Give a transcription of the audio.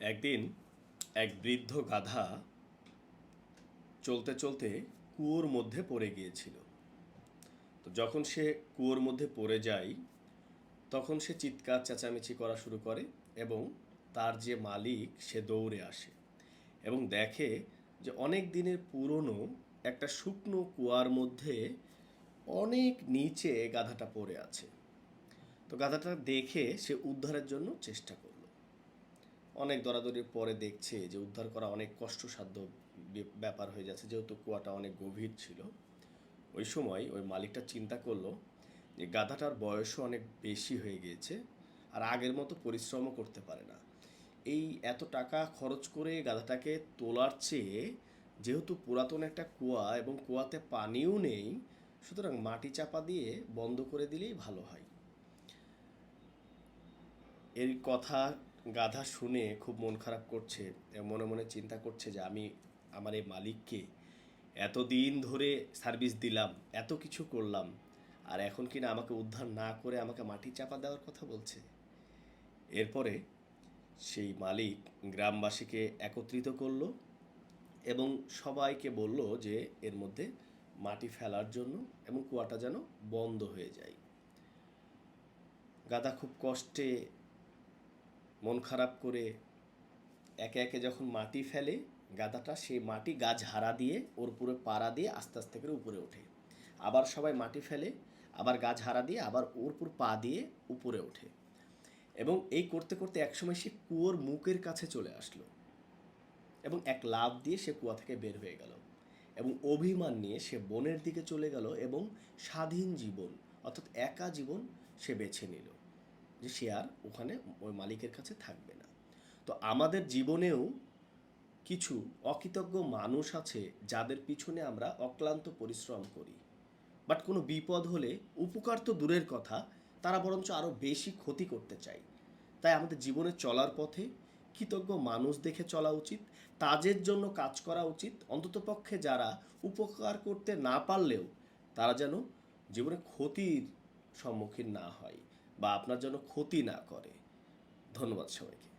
একদিন এক বৃদ্ধ গাধা চলতে চলতে কুয়োর মধ্যে পড়ে গিয়েছিল। তো যখন সে কুয়োর মধ্যে পড়ে যায়, তখন সে চিৎকার, চেঁচামেচি করা শুরু করে এবং তার যে মালিক, সে দৌড়ে আসে এবং দেখে যে অনেক দিনের পুরনো একটা শুকনো কুয়ার মধ্যে অনেক নিচে গাধাটা পড়ে আছে। তো গাধাটা দেখে সে উদ্ধারের জন্য চেষ্টা করল। অনেক দরাদরির পরে দেখছে যে উদ্ধার করা অনেক কষ্টসাধ্য ব্যাপার হয়ে যাচ্ছে। যেহেতু কুয়াটা অনেক গভীর ছিল, ওই সময় ওই মালিকটা চিন্তা করল যে গাধাটার বয়সও অনেক বেশি হয়ে গিয়েছে আর আগের মতো পরিশ্রমও করতে পারে না। এই এত টাকা খরচ করে গাধাটাকে তোলার চেয়ে যেহেতু পুরাতন একটা কুয়া এবং কুয়াতে পানিও নেই, সুতরাং মাটি চাপা দিয়ে বন্ধ করে দিলেই ভালো হয়। এর কথা গাধা শুনে খুব মন খারাপ করছে, মনে মনে চিন্তা করছে যে আমি আমার এই মালিককে এতদিন ধরে সার্ভিস দিলাম, এত কিছু করলাম, আর এখন কিনা আমাকে উদ্ধার না করে আমাকে মাটি চাপা দেওয়ার কথা বলছে। এরপরে সেই মালিক গ্রামবাসীকে একত্রিত করল এবং সবাইকে বলল যে এর মধ্যে মাটি ফেলার জন্য এবং কুয়াটা যেন বন্ধ হয়ে যায়। গাদা খুব কষ্টে মন খারাপ করে একে একে যখন মাটি ফেলে গাদাটা, সেই মাটি গাছ হারা দিয়ে, ওর পুরো পাড়া দিয়ে আস্তে আস্তে করে উপরে ওঠে। আবার সবাই মাটি ফেলে, আবার গাছ হারা দিয়ে, আবার ওর পুরো পা দিয়ে উপরে ওঠে। এবং এই করতে করতে একসময় সে কুয়োর মুখের কাছে চলে আসলো এবং এক লাভ দিয়ে সে কুয়া থেকে বের হয়ে গেল এবং অভিমান নিয়ে সে বনের দিকে চলে গেল এবং স্বাধীন জীবন, অর্থাৎ একা জীবন সে বেছে নিল। যে আর ওখানে ওই মালিকের কাছে থাকবে না। তো আমাদের জীবনেও কিছু অকৃতজ্ঞ মানুষ আছে যাদের পিছনে আমরা অক্লান্ত পরিশ্রম করি। বাট কোনো বিপদ হলে উপকার তো দূরের কথা, তারা বরঞ্চ আরও বেশি ক্ষতি করতে চায়। তাই আমাদের জীবনে চলার পথে কৃতজ্ঞ মানুষ দেখে চলা উচিত তাদের জন্য কাজ করা উচিত অন্ততপক্ষে যারা উপকার করতে না পারলেও তারা যেন জীবনে ক্ষতির সম্মুখীন না হয়। বা আপনার জন্য ক্ষতি না করে। ধন্যবাদ সবাইকে।